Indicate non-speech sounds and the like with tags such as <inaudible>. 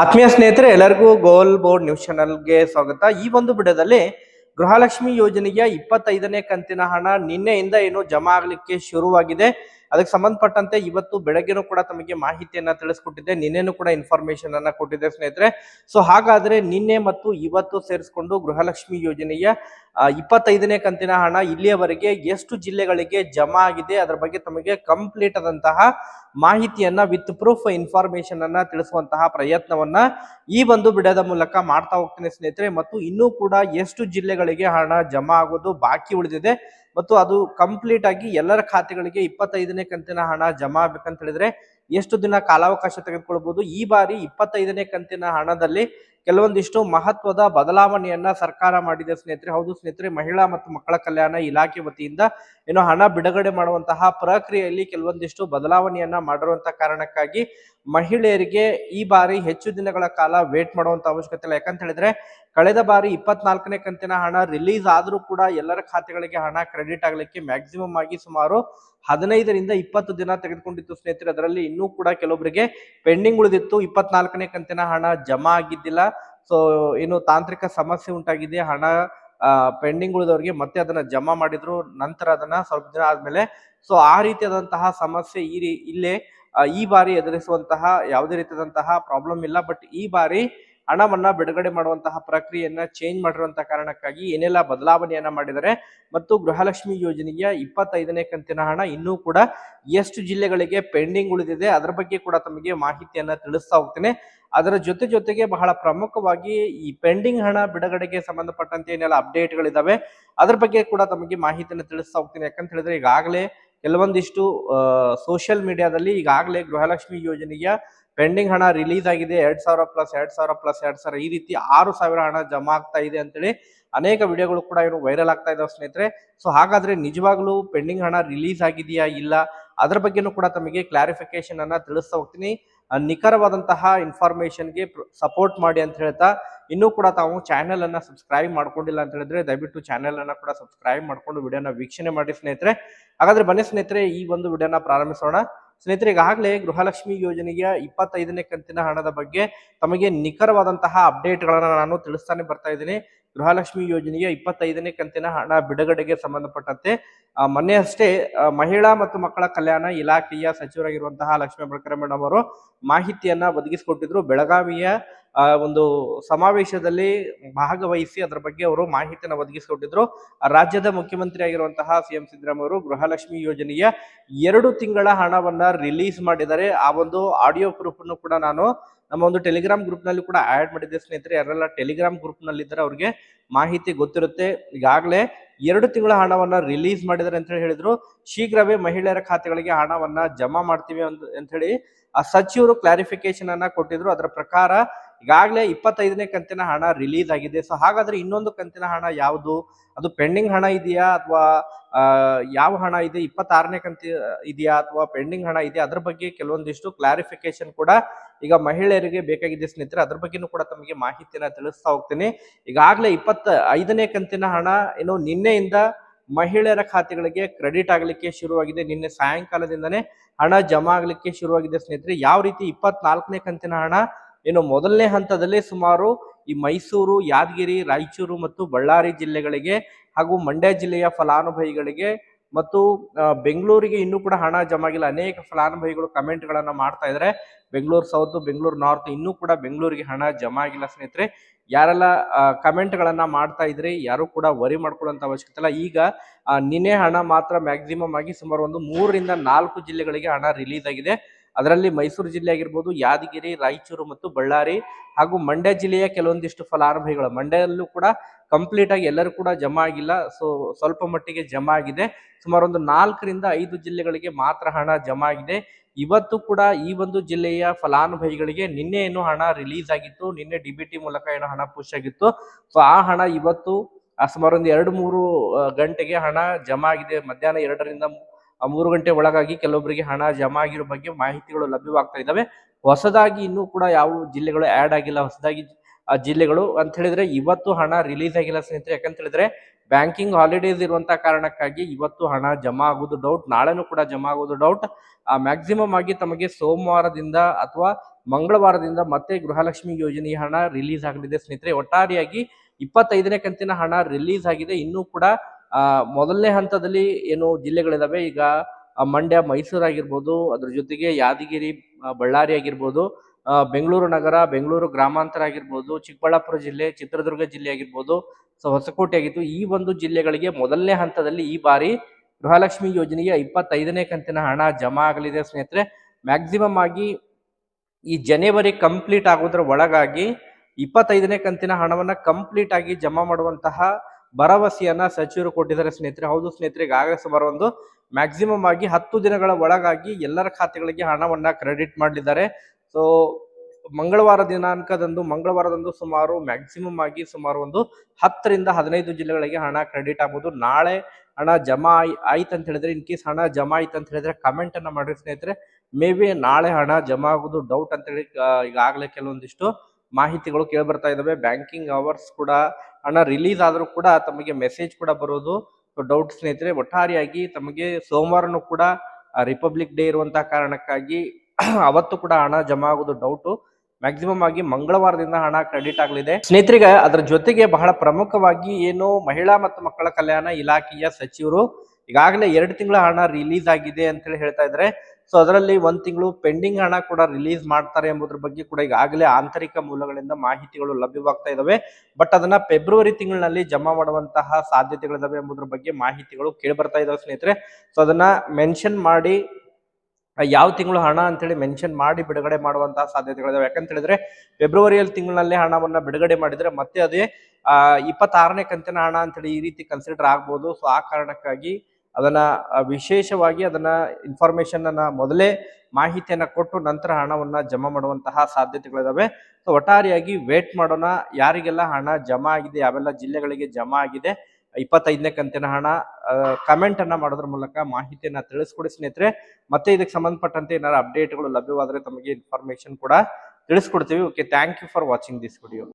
ಆತ್ಮೀಯ ಸ್ನೇಹಿತರೆ, ಎಲ್ಲರಿಗೂ ಗೋಲ್ ಬೋರ್ಡ್ ನ್ಯೂಸ್ ಚಾನಲ್ಗೆ ಸ್ವಾಗತ. ಈ ಒಂದು ಬಿಡದಲ್ಲಿ ಗೃಹಲಕ್ಷ್ಮಿ ಯೋಜನೆಯ ಇಪ್ಪತ್ತೈದನೇ ಕಂತಿನ ಹಣ ನಿನ್ನೆಯಿಂದ ಏನು ಜಮಾ ಆಗ್ಲಿಕ್ಕೆ ಶುರುವಾಗಿದೆ. ಅದಕ್ಕೆ ಸಂಬಂಧಪಟ್ಟಂತೆ ಇವತ್ತು ಬೆಳಗ್ಗೆನೂ ಕೂಡ ತಮಗೆ ಮಾಹಿತಿಯನ್ನ ತಿಳಿಸ್ಕೊಟ್ಟಿದ್ದೆ, ನಿನ್ನೆನೂ ಕೂಡ ಇನ್ಫಾರ್ಮೇಶನ್ ಅನ್ನ ಕೊಟ್ಟಿದ್ದೆ ಸ್ನೇಹಿತರೆ. ಸೊ ಹಾಗಾದ್ರೆ ನಿನ್ನೆ ಮತ್ತು ಇವತ್ತು ಸೇರಿಸ್ಕೊಂಡು ಗೃಹಲಕ್ಷ್ಮಿ ಯೋಜನೆಯ ಇಪ್ಪತ್ತೈದನೇ ಕಂತಿನ ಹಣ ಇಲ್ಲಿಯವರೆಗೆ ಎಷ್ಟು ಜಿಲ್ಲೆಗಳಿಗೆ ಜಮಾ ಆಗಿದೆ, ಅದರ ಬಗ್ಗೆ ತಮಗೆ ಕಂಪ್ಲೀಟ್ ಆದಂತಹ ಮಾಹಿತಿಯನ್ನ ವಿತ್ ಪ್ರೂಫ್ ಇನ್ಫಾರ್ಮೇಶನ್ ಅನ್ನ ತಿಳಿಸುವಂತಹ ಪ್ರಯತ್ನವನ್ನ ಈ ಒಂದು ಬಿಡದ ಮೂಲಕ ಮಾಡ್ತಾ ಹೋಗ್ತೇನೆ ಸ್ನೇಹಿತರೆ. ಮತ್ತು ಇನ್ನೂ ಕೂಡ ಎಷ್ಟು ಜಿಲ್ಲೆಗಳಿಗೆ ಹಣ ಜಮಾ ಆಗೋದು ಬಾಕಿ ಉಳಿದಿದೆ ಮತ್ತು ಅದು ಕಂಪ್ಲೀಟ್ ಆಗಿ ಎಲ್ಲರ ಖಾತೆಗಳಿಗೆ ಇಪ್ಪತ್ತೈದನೇ ಕಂತಿನ ಹಣ ಜಮಾ ಆಗ್ಬೇಕಂತ ಹೇಳಿದ್ರೆ ಎಷ್ಟು ದಿನ ಕಾಲಾವಕಾಶ ತೆಗೆದುಕೊಳ್ಬಹುದು ಈ ಬಾರಿ ಇಪ್ಪತ್ತೈದನೇ ಕಂತಿನ ಹಣದಲ್ಲಿ ಕೆಲವೊಂದಿಷ್ಟು ಮಹತ್ವದ ಬದಲಾವಣೆಯನ್ನ ಸರ್ಕಾರ ಮಾಡಿದೆ ಸ್ನೇಹಿತರೆ. ಹೌದು ಸ್ನೇಹಿತರೆ, ಮಹಿಳಾ ಮತ್ತು ಮಕ್ಕಳ ಕಲ್ಯಾಣ ಇಲಾಖೆ ವತಿಯಿಂದ ಏನು ಹಣ ಬಿಡುಗಡೆ ಮಾಡುವಂತಹ ಪ್ರಕ್ರಿಯೆಯಲ್ಲಿ ಕೆಲವೊಂದಿಷ್ಟು ಬದಲಾವಣೆಯನ್ನ ಮಾಡಿರುವಂತಹ ಕಾರಣಕ್ಕಾಗಿ ಮಹಿಳೆಯರಿಗೆ ಈ ಬಾರಿ ಹೆಚ್ಚು ದಿನಗಳ ಕಾಲ ವೇಟ್ ಮಾಡುವಂತ ಅವಶ್ಯಕತೆ ಇಲ್ಲ. ಯಾಕಂತ ಹೇಳಿದ್ರೆ, ಕಳೆದ ಬಾರಿ ಇಪ್ಪತ್ನಾಲ್ಕನೇ ಕಂತಿನ ಹಣ ರಿಲೀಸ್ ಆದ್ರೂ ಕೂಡ ಎಲ್ಲರ ಖಾತೆಗಳಿಗೆ ಹಣ ಕ್ರೆಡಿಟ್ ಆಗ್ಲಿಕ್ಕೆ ಮ್ಯಾಕ್ಸಿಮಮ್ ಆಗಿ ಸುಮಾರು ಹದಿನೈದರಿಂದ ಇಪ್ಪತ್ತು ದಿನ ತೆಗೆದುಕೊಂಡಿತ್ತು ಸ್ನೇಹಿತರೆ. ಅದರಲ್ಲಿ ಇನ್ನೂ ಕೂಡ ಕೆಲವೊಬ್ಬರಿಗೆ ಪೆಂಡಿಂಗ್ ಉಳಿದಿತ್ತು. ಇಪ್ಪತ್ನಾಲ್ಕನೇ ಕಂತಿನ ಹಣ ಜಮಾ ಆಗಿದ್ದಿಲ್ಲ. ಸೊ ಏನು ತಾಂತ್ರಿಕ ಸಮಸ್ಯೆ ಉಂಟಾಗಿದೆ. ಹಣ ಪೆಂಡಿಂಗ್ ಉಳಿದವರಿಗೆ ಮತ್ತೆ ಅದನ್ನ ಜಮಾ ಮಾಡಿದ್ರು. ನಂತರ ಅದನ್ನ ಸ್ವಲ್ಪ ದಿನ ಆದ್ಮೇಲೆ ಸೊ ಆ ರೀತಿಯಾದಂತಹ ಸಮಸ್ಯೆ ಈ ರೀ, ಇಲ್ಲೇ ಈ ಬಾರಿ ಎದುರಿಸುವಂತಹ ಯಾವುದೇ ರೀತಿಯಾದಂತಹ ಪ್ರಾಬ್ಲಮ್ ಇಲ್ಲ. ಬಟ್ ಈ ಬಾರಿ ಹಣವನ್ನ ಬಿಡುಗಡೆ ಮಾಡುವಂತಹ ಪ್ರಕ್ರಿಯೆಯನ್ನ ಚೇಂಜ್ ಮಾಡಿರುವಂತಹ ಕಾರಣಕ್ಕಾಗಿ ಏನೆಲ್ಲ ಬದಲಾವಣೆಯನ್ನ ಮಾಡಿದರೆ ಮತ್ತು ಗೃಹಲಕ್ಷ್ಮಿ ಯೋಜನೆಯ ಇಪ್ಪತ್ತೈದನೇ ಕಂತಿನ ಹಣ ಇನ್ನೂ ಕೂಡ ಎಷ್ಟು ಜಿಲ್ಲೆಗಳಿಗೆ ಪೆಂಡಿಂಗ್ ಉಳಿದಿದೆ ಅದರ ಬಗ್ಗೆ ಕೂಡ ತಮಗೆ ಮಾಹಿತಿಯನ್ನ ತಿಳಿಸ್ತಾ ಹೋಗ್ತೇನೆ. ಅದರ ಜೊತೆ ಜೊತೆಗೆ ಬಹಳ ಪ್ರಮುಖವಾಗಿ ಈ ಪೆಂಡಿಂಗ್ ಹಣ ಬಿಡುಗಡೆಗೆ ಸಂಬಂಧಪಟ್ಟಂತೆ ಏನೆಲ್ಲ ಅಪ್ಡೇಟ್ಗಳಿದಾವೆ ಅದ್ರ ಬಗ್ಗೆ ಕೂಡ ತಮಗೆ ಮಾಹಿತಿಯನ್ನು ತಿಳಿಸ್ತಾ ಹೋಗ್ತೀನಿ. ಯಾಕಂತ ಹೇಳಿದ್ರೆ ಈಗಾಗಲೇ ಕೆಲವೊಂದಿಷ್ಟು ಸೋಷಿಯಲ್ ಮೀಡಿಯಾದಲ್ಲಿ ಈಗಾಗಲೇ ಗೃಹಲಕ್ಷ್ಮಿ ಯೋಜನೆಯ ಪೆಂಡಿಂಗ್ ಹಣ ರಿಲೀಸ್ ಆಗಿದೆ, ಎರಡ್ ಸಾವಿರ ಪ್ಲಸ್, ಎರಡ್ ಸಾವಿರ ಪ್ಲಸ್, ಎರಡ್ ಸಾವಿರ, ಈ ರೀತಿ ಆರು ಸಾವಿರ ಹಣ ಜಮಾ ಆಗ್ತಾ ಇದೆ ಅಂತೇಳಿ ಅನೇಕ ವಿಡಿಯೋಗಳು ಕೂಡ ಇವರು ವೈರಲ್ ಆಗ್ತಾ ಇದಾವೆ ಸ್ನೇಹಿತರೆ. ಸೊ ಹಾಗಾದ್ರೆ ನಿಜವಾಗ್ಲೂ ಪೆಂಡಿಂಗ್ ಹಣ ರಿಲೀಸ್ ಆಗಿದೆಯಾ ಇಲ್ಲ? ಅದ್ರ ಬಗ್ಗೆನೂ ಕೂಡ ತಮಗೆ ಕ್ಲಾರಿಫಿಕೇಶನ್ ಅನ್ನ ತಿಳಿಸ್ತಾ ಹೋಗ್ತೀನಿ. ನಿಖರವಾದಂತಹ ಇನ್ಫಾರ್ಮೇಶನ್ಗೆ ಸಪೋರ್ಟ್ ಮಾಡಿ ಅಂತ ಹೇಳ್ತಾ, ಇನ್ನೂ ಕೂಡ ತಾವು ಚಾನೆಲ್ ಅನ್ನ ಸಬ್ಸ್ಕ್ರೈಬ್ ಮಾಡ್ಕೊಂಡಿಲ್ಲ ಅಂತ ಹೇಳಿದ್ರೆ ದಯವಿಟ್ಟು ಚಾನೆಲ್ ಅನ್ನ ಕೂಡ ಸಬ್ಸ್ಕ್ರೈಬ್ ಮಾಡ್ಕೊಂಡು ವಿಡಿಯೋನ ವೀಕ್ಷಣೆ ಮಾಡಿ ಸ್ನೇಹಿತರೆ. ಹಾಗಾದ್ರೆ ಬನ್ನಿ ಸ್ನೇಹಿತರೆ, ಈ ಒಂದು ವಿಡಿಯೋನ ಪ್ರಾರಂಭಿಸೋಣ. ಸ್ನೇಹಿತರೆ, ಈಗಾಗಲೇ ಗೃಹಲಕ್ಷ್ಮಿ ಯೋಜನೆಯ ಇಪ್ಪತ್ತೈದನೇ ಕಂತಿನ ಹಣದ ಬಗ್ಗೆ ತಮಗೆ ನಿಖರವಾದಂತಹ ಅಪ್ಡೇಟ್ಗಳನ್ನ ನಾನು ತಿಳಿಸ್ತಾನೆ ಬರ್ತಾ ಇದ್ದೀನಿ. ಗೃಹಲಕ್ಷ್ಮಿ ಯೋಜನೆಯ ಇಪ್ಪತ್ತೈದನೇ ಕಂತಿನ ಹಣ ಬಿಡುಗಡೆಗೆ ಸಂಬಂಧಪಟ್ಟಂತೆ ಮೊನ್ನೆ ಅಷ್ಟೇ ಮಹಿಳಾ ಮತ್ತು ಮಕ್ಕಳ ಕಲ್ಯಾಣ ಇಲಾಖೆಯ ಸಚಿವರಾಗಿರುವಂತಹ ಲಕ್ಷ್ಮೀ ಮೇಡಮ್ ಅವರು ಮಾಹಿತಿಯನ್ನ ಒದಗಿಸಿಕೊಟ್ಟಿದ್ರು. ಬೆಳಗಾವಿಯ ಆ, ಒಂದು ಸಮಾವೇಶದಲ್ಲಿ ಭಾಗವಹಿಸಿ ಅದರ ಬಗ್ಗೆ ಅವರು ಮಾಹಿತಿಯನ್ನು ಒದಗಿಸಿಕೊಟ್ಟಿದ್ರು. ರಾಜ್ಯದ ಮುಖ್ಯಮಂತ್ರಿ ಆಗಿರುವಂತಹ ಸಿ ಎಂ ಸಿದ್ದರಾಮಯ್ಯ ಅವರು ಗೃಹಲಕ್ಷ್ಮಿ ಯೋಜನೆಯ ಎರಡು ತಿಂಗಳ ಹಣವನ್ನ ರಿಲೀಸ್ ಮಾಡಿದ್ದಾರೆ. ಆ ಒಂದು ಆಡಿಯೋ ಪ್ರೂಫ್ ಅನ್ನು ಕೂಡ ನಾನು ನಮ್ಮ ಒಂದು ಟೆಲಿಗ್ರಾಮ್ ಗ್ರೂಪ್ನಲ್ಲಿ ಕೂಡ ಆಡ್ ಮಾಡಿದ್ದೆ ಸ್ನೇಹಿತರೆ. ಯಾರೆಲ್ಲ ಟೆಲಿಗ್ರಾಮ್ ಗ್ರೂಪ್ನಲ್ಲಿ ಅವ್ರಿಗೆ ಮಾಹಿತಿ ಗೊತ್ತಿರುತ್ತೆ. ಈಗಾಗಲೇ ಎರಡು ತಿಂಗಳ ಹಣವನ್ನ ರಿಲೀಸ್ ಮಾಡಿದ್ದಾರೆ ಅಂತ ಹೇಳಿ ಹೇಳಿದ್ರು. ಶೀಘ್ರವೇ ಮಹಿಳೆಯರ ಖಾತೆಗಳಿಗೆ ಹಣವನ್ನ ಜಮಾ ಮಾಡ್ತೀವಿ ಅಂತ ಅಂತ ಹೇಳಿ ಆ ಸಚಿವರು ಕ್ಲಾರಿಫಿಕೇಶನ್ ಅನ್ನ ಕೊಟ್ಟಿದ್ರು. ಅದರ ಪ್ರಕಾರ ಈಗಾಗಲೇ ಇಪ್ಪತ್ತೈದನೇ ಕಂತಿನ ಹಣ ರಿಲೀಸ್ ಆಗಿದೆ. ಸೊ ಹಾಗಾದ್ರೆ ಇನ್ನೊಂದು ಕಂತಿನ ಹಣ ಯಾವುದು? ಅದು ಪೆಂಡಿಂಗ್ ಹಣ ಇದೆಯಾ ಅಥವಾ ಯಾವ ಹಣ ಇದೆ? ಇಪ್ಪತ್ತಾರನೇ ಕಂತಿ ಇದೆಯಾ ಅಥವಾ ಪೆಂಡಿಂಗ್ ಹಣ ಇದೆ ಅದ್ರ ಬಗ್ಗೆ ಕೆಲವೊಂದಿಷ್ಟು ಕ್ಲಾರಿಫಿಕೇಶನ್ ಕೂಡ ಈಗ ಮಹಿಳೆಯರಿಗೆ ಬೇಕಾಗಿದೆ ಸ್ನೇಹಿತರೆ. ಅದ್ರ ಬಗ್ಗೆನೂ ಕೂಡ ತಮಗೆ ಮಾಹಿತಿಯನ್ನ ತಿಳಿಸ್ತಾ ಹೋಗ್ತೀನಿ. ಈಗಾಗಲೇ ಇಪ್ಪತ್ತ ಐದನೇ ಕಂತಿನ ಹಣ, ಏನು ನಿನ್ನೆಯಿಂದ ಮಹಿಳೆಯರ ಖಾತೆಗಳಿಗೆ ಕ್ರೆಡಿಟ್ ಆಗಲಿಕ್ಕೆ ಶುರುವಾಗಿದೆ. ನಿನ್ನೆ ಸಾಯಂಕಾಲದಿಂದನೇ ಹಣ ಜಮಾ ಆಗಲಿಕ್ಕೆ ಶುರುವಾಗಿದೆ ಸ್ನೇಹಿತರೆ. ಯಾವ ರೀತಿ ಇಪ್ಪತ್ನಾಲ್ಕನೇ ಕಂತಿನ ಹಣ ಏನು ಮೊದಲನೇ ಹಂತದಲ್ಲಿ ಸುಮಾರು ಈ ಮೈಸೂರು, ಯಾದಗಿರಿ, ರಾಯಚೂರು ಮತ್ತು ಬಳ್ಳಾರಿ ಜಿಲ್ಲೆಗಳಿಗೆ ಹಾಗೂ ಮಂಡ್ಯ ಜಿಲ್ಲೆಯ ಫಲಾನುಭವಿಗಳಿಗೆ ಮತ್ತು ಬೆಂಗಳೂರಿಗೆ ಇನ್ನೂ ಕೂಡ ಹಣ ಜಮಾಗಿಲ್ಲ. ಅನೇಕ ಫಲಾನುಭವಿಗಳು ಕಮೆಂಟ್ಗಳನ್ನು ಮಾಡ್ತಾ ಇದ್ದಾರೆ ಬೆಂಗಳೂರು ಸೌತ್, ಬೆಂಗಳೂರು ನಾರ್ತ್ ಇನ್ನೂ ಕೂಡ ಬೆಂಗಳೂರಿಗೆ ಹಣ ಜಮಾ ಆಗಿಲ್ಲ ಸ್ನೇಹಿತರೆ. ಯಾರೆಲ್ಲ ಕಮೆಂಟ್ಗಳನ್ನು ಮಾಡ್ತಾ ಇದ್ರಿ, ಯಾರು ಕೂಡ ವರಿ ಮಾಡ್ಕೊಳ್ಳೋಂಥ ಅವಶ್ಯಕತೆ ಇಲ್ಲ. ಈಗ ನಿನ್ನೆ ಹಣ ಮಾತ್ರ ಮ್ಯಾಕ್ಸಿಮಮ್ ಆಗಿ ಸುಮಾರು ಒಂದು ಮೂರರಿಂದ ನಾಲ್ಕು ಜಿಲ್ಲೆಗಳಿಗೆ ಹಣ ರಿಲೀಸ್ ಆಗಿದೆ. ಅದರಲ್ಲಿ ಮೈಸೂರು ಜಿಲ್ಲೆ ಆಗಿರ್ಬೋದು, ಯಾದಗಿರಿ, ರಾಯಚೂರು ಮತ್ತು ಬಳ್ಳಾರಿ ಹಾಗೂ ಮಂಡ್ಯ ಜಿಲ್ಲೆಯ ಕೆಲವೊಂದಿಷ್ಟು ಫಲಾನುಭವಿಗಳು ಮಂಡ್ಯದಲ್ಲೂ ಕೂಡ ಕಂಪ್ಲೀಟ್ ಆಗಿ ಎಲ್ಲರೂ ಕೂಡ ಜಮಾ ಆಗಿಲ್ಲ. ಸೊ ಸ್ವಲ್ಪ ಮಟ್ಟಿಗೆ ಜಮಾ ಆಗಿದೆ. ಸುಮಾರು ಒಂದು ನಾಲ್ಕರಿಂದ ಐದು ಜಿಲ್ಲೆಗಳಿಗೆ ಮಾತ್ರ ಹಣ ಜಮಾ ಆಗಿದೆ. ಇವತ್ತು ಕೂಡ ಈ ಒಂದು ಜಿಲ್ಲೆಯ ಫಲಾನುಭವಿಗಳಿಗೆ ನಿನ್ನೆ ಏನು ಹಣ ರಿಲೀಸ್ ಆಗಿತ್ತು. ನಿನ್ನೆ ಡಿ ಬಿ ಟಿ ಮೂಲಕ ಏನೋ ಹಣ ಪುಷ್ ಆಗಿತ್ತು. ಸೊ ಆ ಹಣ ಇವತ್ತು ಸುಮಾರು ಒಂದು ಎರಡು ಮೂರು ಗಂಟೆಗೆ ಹಣ ಜಮಾ ಆಗಿದೆ. ಮಧ್ಯಾಹ್ನ ಎರಡರಿಂದ ಆ, ಮೂರು ಗಂಟೆ ಒಳಗಾಗಿ ಕೆಲವೊಬ್ಬರಿಗೆ ಹಣ ಜಮಾ ಆಗಿರೋ ಬಗ್ಗೆ ಮಾಹಿತಿಗಳು ಲಭ್ಯವಾಗ್ತಾ ಇದ್ದಾವೆ. ಹೊಸದಾಗಿ ಇನ್ನೂ ಕೂಡ ಯಾವ ಜಿಲ್ಲೆಗಳು ಆ್ಯಡ್ ಆಗಿಲ್ಲ. ಹೊಸದಾಗಿ ಆ, ಜಿಲ್ಲೆಗಳು ಅಂತ ಹೇಳಿದ್ರೆ ಇವತ್ತು ಹಣ ರಿಲೀಸ್ ಆಗಿಲ್ಲ ಸ್ನೇಹಿತರೆ. ಯಾಕಂತ ಹೇಳಿದ್ರೆ ಬ್ಯಾಂಕಿಂಗ್ ಹಾಲಿಡೇಸ್ ಇರುವಂತ ಕಾರಣಕ್ಕಾಗಿ ಇವತ್ತು ಹಣ ಜಮಾ ಆಗೋದು ಡೌಟ್ ನಾಳೆನೂ ಕೂಡ ಜಮಾ ಆಗೋದು ಡೌಟ್ ಆ ಮ್ಯಾಕ್ಸಿಮಮ್ ಆಗಿ ತಮಗೆ ಸೋಮವಾರದಿಂದ ಅಥವಾ ಮಂಗಳವಾರದಿಂದ ಮತ್ತೆ ಗೃಹಲಕ್ಷ್ಮಿ ಯೋಜನೆಯ ಹಣ ರಿಲೀಸ್ ಆಗಲಿದೆ ಸ್ನೇಹಿತರೆ. ಒಟ್ಟಾರೆಯಾಗಿ ಇಪ್ಪತ್ತೈದನೇ ಕಂತಿನ ಹಣ ರಿಲೀಸ್ ಆಗಿದೆ. ಇನ್ನೂ ಕೂಡ ಆ, ಮೊದಲನೇ ಹಂತದಲ್ಲಿ ಏನು ಜಿಲ್ಲೆಗಳಿದಾವೆ ಈಗ ಮಂಡ್ಯ ಮೈಸೂರು ಆಗಿರ್ಬೋದು ಅದ್ರ ಜೊತೆಗೆ ಯಾದಗಿರಿ ಬಳ್ಳಾರಿ ಆಗಿರ್ಬೋದು ಬೆಂಗಳೂರು ನಗರ ಬೆಂಗಳೂರು ಗ್ರಾಮಾಂತರ ಆಗಿರ್ಬೋದು ಚಿಕ್ಕಬಳ್ಳಾಪುರ ಜಿಲ್ಲೆ ಚಿತ್ರದುರ್ಗ ಜಿಲ್ಲೆ ಆಗಿರ್ಬೋದು ಸೊ ಹೊಸಕೋಟೆ ಆಗಿತ್ತು. ಈ ಒಂದು ಜಿಲ್ಲೆಗಳಿಗೆ ಮೊದಲನೇ ಹಂತದಲ್ಲಿ ಈ ಬಾರಿ ಗೃಹಲಕ್ಷ್ಮಿ ಯೋಜನೆಗೆ ಇಪ್ಪತ್ತೈದನೇ ಕಂತಿನ ಹಣ ಜಮಾ ಆಗಲಿದೆ ಸ್ನೇಹಿತರೆ. ಮ್ಯಾಕ್ಸಿಮಮ್ ಆಗಿ ಈ ಜನವರಿ ಕಂಪ್ಲೀಟ್ ಆಗೋದ್ರ ಒಳಗಾಗಿ ಇಪ್ಪತ್ತೈದನೇ ಕಂತಿನ ಹಣವನ್ನ ಕಂಪ್ಲೀಟ್ ಆಗಿ ಜಮಾ ಮಾಡುವಂತಹ ಭರವಸೆಯನ್ನ ಸಚಿವರು ಕೊಟ್ಟಿದ್ದಾರೆ ಸ್ನೇಹಿತರೆ. ಹೌದು ಸ್ನೇಹಿತರೆ, ಈಗಾಗಲೇ ಸುಮಾರು ಒಂದು ಮ್ಯಾಕ್ಸಿಮಮ್ ಆಗಿ ಹತ್ತು ದಿನಗಳ ಒಳಗಾಗಿ ಎಲ್ಲರ ಖಾತೆಗಳಿಗೆ ಹಣವನ್ನ ಕ್ರೆಡಿಟ್ ಮಾಡಲಿದ್ದಾರೆ ಸೊ ಮಂಗಳವಾರ ದಿನಾಂಕದಂದು, ಮಂಗಳವಾರದಂದು ಸುಮಾರು ಮ್ಯಾಕ್ಸಿಮಮ್ ಆಗಿ ಸುಮಾರು ಒಂದು ಹತ್ತರಿಂದ ಹದಿನೈದು ಜಿಲ್ಲೆಗಳಿಗೆ ಹಣ ಕ್ರೆಡಿಟ್ ಆಗ್ಬೋದು. ನಾಳೆ ಹಣ ಜಮಾ ಆಯ್- ಆಯ್ತು ಅಂತ ಹೇಳಿದ್ರೆ ಇನ್ ಕೇಸ್ ಹಣ ಜಮಾ ಆಯ್ತು ಅಂತ ಹೇಳಿದ್ರೆ ಕಮೆಂಟ್ ಅನ್ನ ಮಾಡ್ರಿ ಸ್ನೇಹಿತರೆ. ಮೇ ಬಿ ನಾಳೆ ಹಣ ಜಮಾ ಆಗೋದು ಡೌಟ್ ಅಂತ ಹೇಳಿ ಈಗಾಗಲೇ ಕೆಲವೊಂದಿಷ್ಟು ಮಾಹಿತಿಗಳು ಕೇಳಿ ಬರ್ತಾ ಇದಾವೆ. ಬ್ಯಾಂಕಿಂಗ್ ಅವರ್ಸ್ ಕೂಡ, ಹಣ ರಿಲೀಸ್ ಆದರೂ ಕೂಡ ತಮಗೆ ಮೆಸೇಜ್ ಕೂಡ ಬರೋದು. ಡೌಟ್ ಸ್ನೇಹಿತರೆ, ಒಟ್ಟಾರೆಯಾಗಿ ತಮಗೆ ಸೋಮವಾರನೂ ಕೂಡ ರಿಪಬ್ಲಿಕ್ ಡೇ ಇರುವಂತಹ ಕಾರಣಕ್ಕಾಗಿ <clears throat> ಅವತ್ತು ಕೂಡ ಹಣ ಜಮಾ ಆಗೋದು ಡೌಟು ಮ್ಯಾಕ್ಸಿಮಮ್ ಆಗಿ ಮಂಗಳವಾರದಿಂದ ಹಣ ಕ್ರೆಡಿಟ್ ಆಗಲಿದೆ. ಸ್ನೇಹಿತರಿಗೆ, ಅದರ ಜೊತೆಗೆ ಬಹಳ ಪ್ರಮುಖವಾಗಿ ಏನು ಮಹಿಳಾ ಮತ್ತು ಮಕ್ಕಳ ಕಲ್ಯಾಣ ಇಲಾಖೆಯ ಸಚಿವರು ಈಗಾಗಲೇ ಎರಡು ತಿಂಗಳ ಹಣ ರಿಲೀಸ್ ಆಗಿದೆ ಅಂತ ಹೇಳಿ ಹೇಳ್ತಾ ಇದ್ದಾರೆ ಸೊ ಅದರಲ್ಲಿ ಒಂದ್ ತಿಂಗಳು ಪೆಂಡಿಂಗ್ ಹಣ ಕೂಡ ರಿಲೀಸ್ ಮಾಡ್ತಾರೆ ಎಂಬುದ್ರ ಬಗ್ಗೆ ಕೂಡ ಈಗಾಗಲೇ ಆಂತರಿಕ ಮೂಲಗಳಿಂದ ಮಾಹಿತಿಗಳು ಲಭ್ಯವಾಗ್ತಾ ಇದಾವೆ. ಬಟ್ ಅದನ್ನ ಫೆಬ್ರವರಿ ತಿಂಗಳಿನಲ್ಲಿ ಜಮಾ ಮಾಡುವಂತಹ ಸಾಧ್ಯತೆಗಳಿದಾವೆ ಎಂಬುದ್ರ ಬಗ್ಗೆ ಮಾಹಿತಿಗಳು ಕೇಳಿ ಬರ್ತಾ ಇದಾವೆ ಸ್ನೇಹಿತರೆ. ಸೊ ಅದನ್ನ ಮೆನ್ಷನ್ ಮಾಡಿ, ಯಾವ ತಿಂಗಳು ಹಣ ಅಂತೇಳಿ ಮೆನ್ಷನ್ ಮಾಡಿ ಬಿಡುಗಡೆ ಮಾಡುವಂತಹ ಸಾಧ್ಯತೆಗಳಿದಾವೆ. ಯಾಕಂತ ಹೇಳಿದ್ರೆ ಫೆಬ್ರವರಿಯಲ್ಲಿ ತಿಂಗಳಲ್ಲೇ ಹಣವನ್ನ ಬಿಡುಗಡೆ ಮಾಡಿದ್ರೆ ಮತ್ತೆ ಅದೇ ಇಪ್ಪತ್ತಾರನೇ ಕಂತಿನ ಹಣ ಅಂತೇಳಿ ಈ ರೀತಿ ಕನ್ಸಿಡರ್ ಆಗ್ಬೋದು. ಸೊ ಆ ಕಾರಣಕ್ಕಾಗಿ ಅದನ್ನ ವಿಶೇಷವಾಗಿ ಅದನ್ನ ಇನ್ಫಾರ್ಮೇಶನ್ ಅನ್ನ ಮೊದಲೇ ಮಾಹಿತಿಯನ್ನ ಕೊಟ್ಟು ನಂತರ ಹಣವನ್ನ ಜಮಾ ಮಾಡುವಂತಹ ಸಾಧ್ಯತೆಗಳಿದಾವೆ. ಸೊ ಒಟ್ಟಾರೆಯಾಗಿ ವೇಟ್ ಮಾಡೋಣ. ಯಾರಿಗೆಲ್ಲ ಹಣ ಜಮಾ ಆಗಿದೆ, ಯಾವೆಲ್ಲ ಜಿಲ್ಲೆಗಳಿಗೆ ಜಮಾ ಆಗಿದೆ, ಇಪ್ಪತ್ತೈದನೇ ಕಂತಿನ ಹಣ ಕಮೆಂಟ್ ಅನ್ನ ಮಾಡೋದ್ರ ಮೂಲಕ ಮಾಹಿತಿಯನ್ನ ತಿಳಿಸ್ಕೊಡಿ ಸ್ನೇಹಿತರೆ. ಮತ್ತೆ ಇದಕ್ಕೆ ಸಂಬಂಧಪಟ್ಟಂತೆ ಏನಾದ್ರು ಅಪ್ಡೇಟ್ಗಳು ಲಭ್ಯವಾದರೆ ತಮಗೆ ಇನ್ಫಾರ್ಮೇಷನ್ ಕೂಡ ತಿಳಿಸ್ಕೊಡ್ತೀವಿ. Okay thank you for watching this video